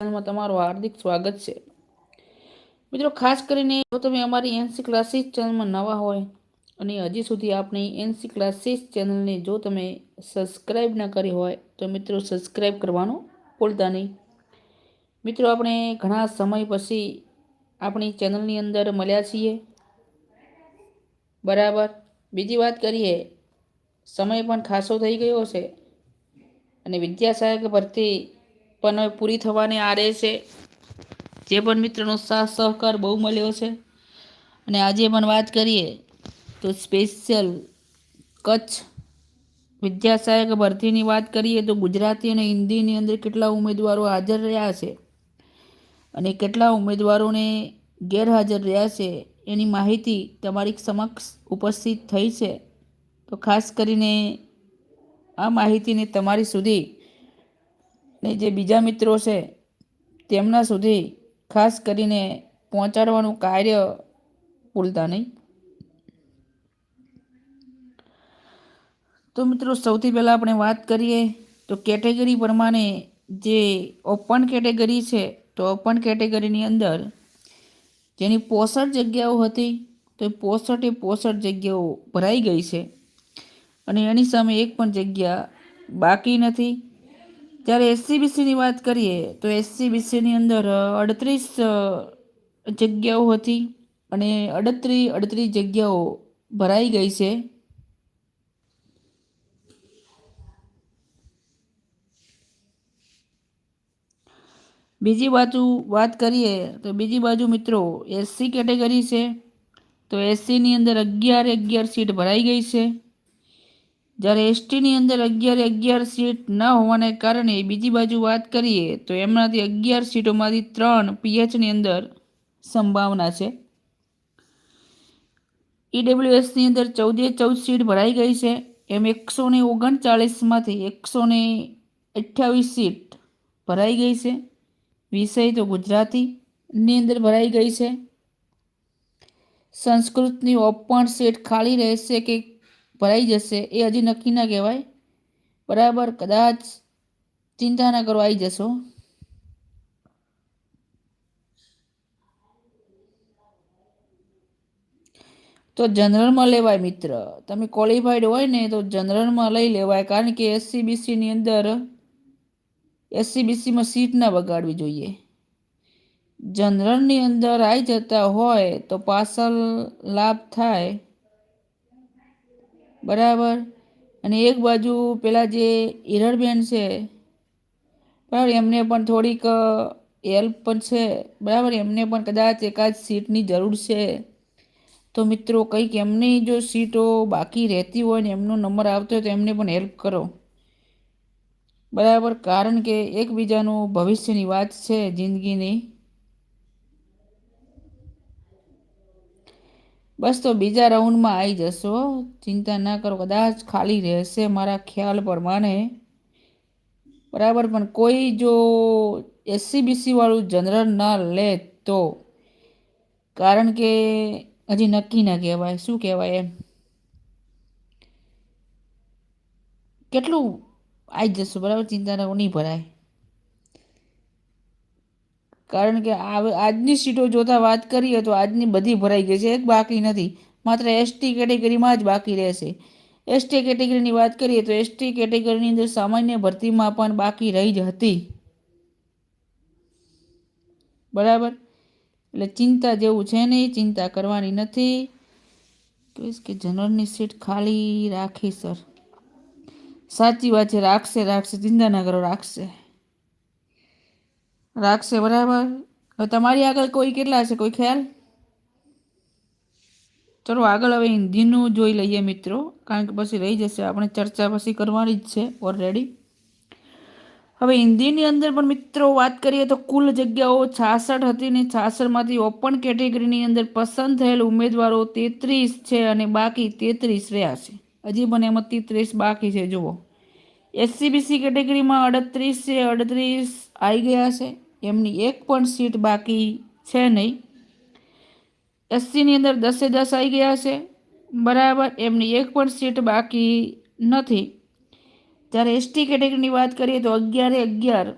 ચેનલમાં તમારું હાર્દિક સ્વાગત છે. મિત્રો, ખાસ કરીને જો તમે અમારી એનસી ક્લાસીસ ચેનલમાં નવા હોય અને હજી સુધી આપણી એનસી ક્લાસીસ ચેનલને જો તમે સબસ્ક્રાઈબ ન કરી હોય, તો મિત્રો સબસ્ક્રાઈબ કરવાનું ભૂલતા નહીં. મિત્રો, આપણે ઘણા સમય પછી આપણી ચેનલની અંદર મળ્યા છીએ. બરાબર. બીજી વાત કરીએ, સમય પણ ખાસો થઈ ગયો છે અને વિદ્યા સહાયક ભરતી પણ હવે પૂરી થવાને આરે છે. જે પણ મિત્રોનો સાથ સહકાર બહુ મળ્યો છે. અને આજે પણ વાત કરીએ તો સ્પેશિયલ કચ્છ વિદ્યાસહાયક ભરતીની વાત કરીએ તો ગુજરાતી અને હિન્દીની અંદર કેટલા ઉમેદવારો હાજર રહ્યા છે અને કેટલા ઉમેદવારોને ગેરહાજર રહ્યા છે એની માહિતી તમારી સમક્ષ ઉપસ્થિત થઈ છે. તો ખાસ કરીને આ માહિતીને તમારી સુધી ને જે બીજા મિત્રો છે, તેમના સુધી ખાસ કરીને પહોંચાડવાનું કાર્ય ભૂલતા નહીં. તો મિત્રો, સૌથી પહેલાં આપણે વાત કરીએ તો કેટેગરી પ્રમાણે જે ઓપન કેટેગરી છે, તો ઓપન કેટેગરીની અંદર જેની પોસઠ જગ્યાઓ હતી, તો એ પોસઠે પોસઠ જગ્યાઓ ભરાઈ ગઈ છે. અને એની સામે એક પણ જગ્યા બાકી નથી. જ્યારે એસસીબીસીની વાત કરીએ, તો એસસીબીસીની અંદર અડત્રીસ જગ્યાઓ હતી અને અડત્રીસ અડત્રીસ જગ્યાઓ ભરાઈ ગઈ છે. બીજી બાજુ વાત કરીએ, તો બીજી બાજુ મિત્રો એસસી કેટેગરી છે, તો એસસીની અંદર અગિયાર અગિયાર સીટ ભરાઈ ગઈ છે. જ્યારે એસટીની અંદર અગિયાર અગિયાર સીટ ન હોવાને કારણે બીજી બાજુ વાત કરીએ, તો એમનાથી અગિયાર સીટોમાંથી ત્રણ પીએચની અંદર સંભાવના છે. ઈડબ્લ્યુએસની અંદર ચૌદે ચૌદ સીટ ભરાઈ ગઈ છે. એમ એકસો ને ઓગણચાળીસમાંથી એકસો ને અઠ્યાવીસ સીટ ભરાઈ ગઈ છે. વિષય તો ગુજરાતીની અંદર ભરાઈ ગઈ છે. સંસ્કૃતની ઓપન સીટ ખાલી રહેશે કે ભરાઈ જશે એ હજી નક્કી ના કહેવાય. બરાબર, કદાચ ચિંતા ના કરો આવી જશો. તો જનરલમાં લેવાય મિત્ર. તમે ક્વોલિફાઈડ હોય ને તો જનરલમાં લઈ લેવાય, કારણ કે એસસીબીસીની અંદર એસસીબીસીમાં સીટ ના બગાડવી જોઈએ. જનરલની અંદર આવી જતા હોય તો પાર્સલ લાભ થાય. બરાબર? અને એક બાજુ પેલા જે હિરણબેન છે, બરાબર, એમને પણ થોડીક હેલ્પ પણ છે, બરાબર, એમને પણ કદાચ એકાદ સીટની જરૂર છે. તો મિત્રો, કંઈક એમની જો સીટો બાકી રહેતી હોય ને એમનો નંબર આવતો હોય તો એમને પણ હેલ્પ કરો. બરાબર, કારણ કે એકબીજાનું ભવિષ્યની વાત છે, જિંદગીની. બસ તો બીજા રાઉન્ડમાં આવી જશો. ચિંતા ના કરો, કદાચ ખાલી રહેશે મારા ખ્યાલ પ્રમાણે. બરાબર, પણ કોઈ જો એસસીબીસીવાળું જનરલ ના લે તો? કારણ કે હજી નક્કી ના કહેવાય, શું કહેવાય એમ? કેટલું આવી જશું, બરાબર? ચિંતા નહીં ભરાય. કારણ કે આજની સીટો જોતા વાત કરીએ તો આજની બધી ભરાઈ ગઈ છે. એક બાકી નથી. માત્ર એસટી કેટેગરીમાં જ બાકી રહેશે. એસટી કેટેગરીની વાત કરીએ તો એસટી કેટેગરીની અંદર સામાન્ય ભરતીમાં પણ બાકી રહી જ હતી. બરાબર? એટલે ચિંતા જેવું છે નહીં. ચિંતા કરવાની નથી. કહીશ કે જનરલની સીટ ખાલી રાખી, સર. સાચી વાત છે. રાખશે રાખશે. ચિંતા ના કરો રાખશે. રાખશે, બરાબર? હવે તમારી આગળ કોઈ કેટલા છે કોઈ ખ્યાલ? ચલો, આગળ હવે હિન્દીનું જોઈ લઈએ મિત્રો, કારણ કે પછી રહી જશે. આપણે ચર્ચા પછી કરવાની જ છે ઓલરેડી હવે હિન્દીની અંદર પણ મિત્રો વાત કરીએ તો કુલ જગ્યાઓ છાસઠ હતી ને છાસઠમાંથી ઓપન કેટેગરીની અંદર પસંદ થયેલ ઉમેદવારો તેત્રીસ છે અને બાકી તેત્રીસ રહ્યા છે. હજી પણ એમાં તેત્રીસ બાકી છે, જુઓ. એસસીબીસી કેટેગરીમાં અડત્રીસ છે, અડત્રીસ આવી ગયા છે. એમની એક પણ સીટ બાકી છે નહીં. એસસીની અંદર દસે દસ આવી ગયા છે. બરાબર, એમની એક પણ સીટ બાકી નથી. જ્યારે એસટી કેટેગરીની વાત કરીએ તો અગિયારે અગિયાર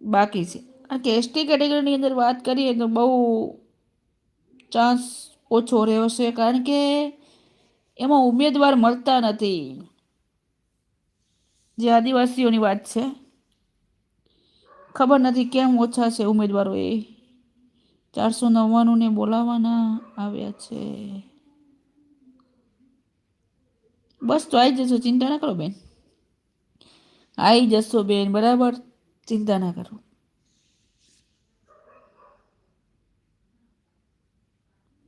બાકી છે. કે એસટી કેટેગરીની અંદર વાત કરીએ તો બહુ ચાન્સ ઓછો રહ્યો છે, કારણ કે એમાં ઉમેદવાર મળતા નથી. જે આદિવાસીઓની વાત છે. ખબર નથી કેમ ઓછા છે ઉમેદવારો એ ચારસો નવ્વાણુંને બોલાવવાના આવ્યા છે. બસ તો આવી જશો, ચિંતા ના કરો બેન. આવી જશો બેન, બરાબર? ચિંતા ના કરો.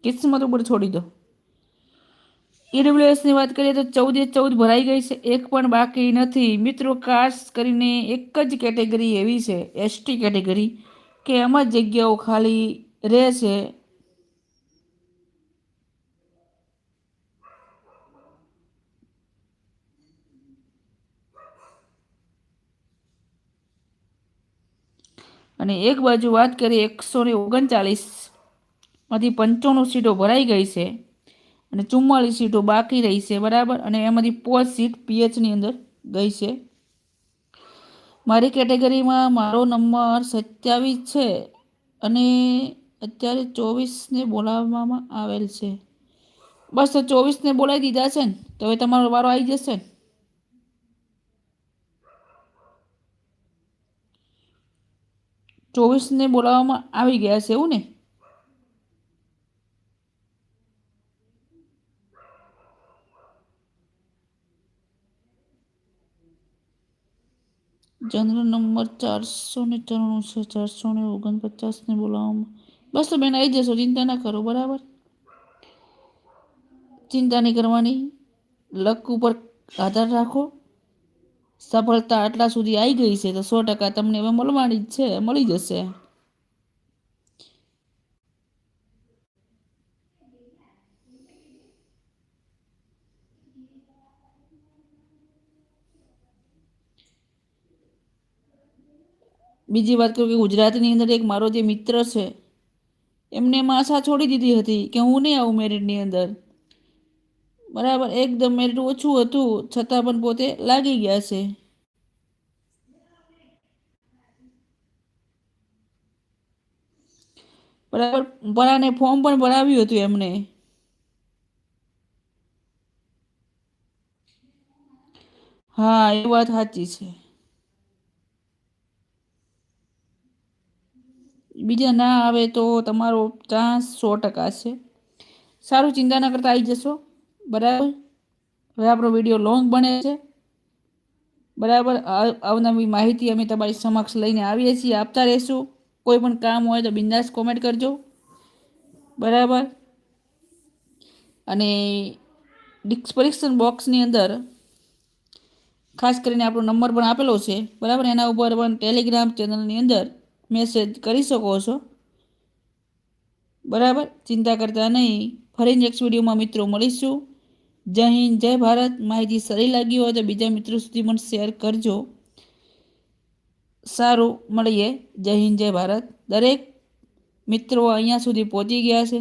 કિસ્મત ઉપર છોડી દો. ઈડબ્લ્યુએસની વાત કરીએ તો ચૌદે ચૌદ ભરાઈ ગઈ છે, એક પણ બાકી નથી. મિત્રો, ખાસ કરીને એક જ કેટેગરી એવી છે એસટી કેટેગરી, કે એમાં જગ્યાઓ ખાલી રહે છે. અને એક બાજુ વાત કરીએ એકસો ને ઓગણચાલીસમાંથી પંચાણું સીટો ભરાઈ ગઈ છે. અને ચુમ્માળીસ સીટો બાકી રહી છે, બરાબર? અને એમાંથી પાંચ સીટ પીએચની અંદર ગઈ છે. મારી કેટેગરીમાં મારો નંબર સત્યાવીસ છે અને અત્યારે ચોવીસને બોલાવવામાં આવેલ છે. બસ તો ચોવીસને બોલાવી દીધા છે ને, તો હવે તમારો વારો આવી જશે ને. ચોવીસને બોલાવવામાં આવી ગયા છે, એવું ને? જનરલ નંબર ચારસો ને ત્રાણું છે, ચારસો ને ઓગણપચાસને બોલાવવામાં. બસ તો બેન આવી જશો, ચિંતા ના કરો, બરાબર? ચિંતા નહીં કરવાની. લક ઉપર આધાર રાખો. સફળતા આટલા સુધી આવી ગઈ છે, તો સો ટકા તમને હવે મળવાની જ છે, મળી જશે. બીજી વાત કરું કે ગુજરાતની અંદર એક મારો જે મિત્ર છે, એમને એમાં આશા છોડી દીધી હતી કે હું નહીં આવું મેરિટની અંદર. બરાબર, એકદમ મેરિટ ઓછું હતું, છતાં પણ પોતે લાગી ગયા છે. બરાબર ભરાને ફોર્મ પણ ભરાવ્યું હતું એમને. હા, એ વાત સાચી છે. બીજા ના આવે તો તમારો ચાન્સ સો ટકા છે. સારું ચિંતા ના કરતા આવી જશો. બરાબર? હવે આપણો વીડિયો લોંગ બને છે. બરાબર? અવનવી માહિતી અમે તમારી સમક્ષ લઈને આવીએ છીએ. આપતા રહીશું. કોઈ પણ કામ હોય તો બિંદાસ કોમેન્ટ કરજો. બરાબર? અને ડિસ્પરિક્શન બોક્સની અંદર ખાસ કરીને આપણો નંબર પણ આપેલો છે. બરાબર? એના ઉપર પણ ટેલિગ્રામ ચેનલની અંદર મેસેજ કરી શકો છો. બરાબર? ચિંતા કરતા નહીં. ફરી નેક્સ્ટ વિડીયોમાં મિત્રો મળીશું. જય હિન્દ, જય ભારત. માહિતી સારી લાગી હોય તો બીજા મિત્રો સુધી પણ શેર કરજો. સારું, મળીએ. જય હિન્દ, જય ભારત. દરેક મિત્રો અહીંયા સુધી પહોંચી ગયા છે.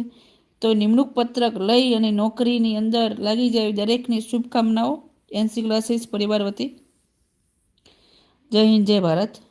તો નિમણૂક પત્રક લઈ અને નોકરીની અંદર લાગી જાય દરેકની શુભકામનાઓ. એનસી ક્લાસીસ પરિવાર વતી. જય હિન્દ, જય ભારત.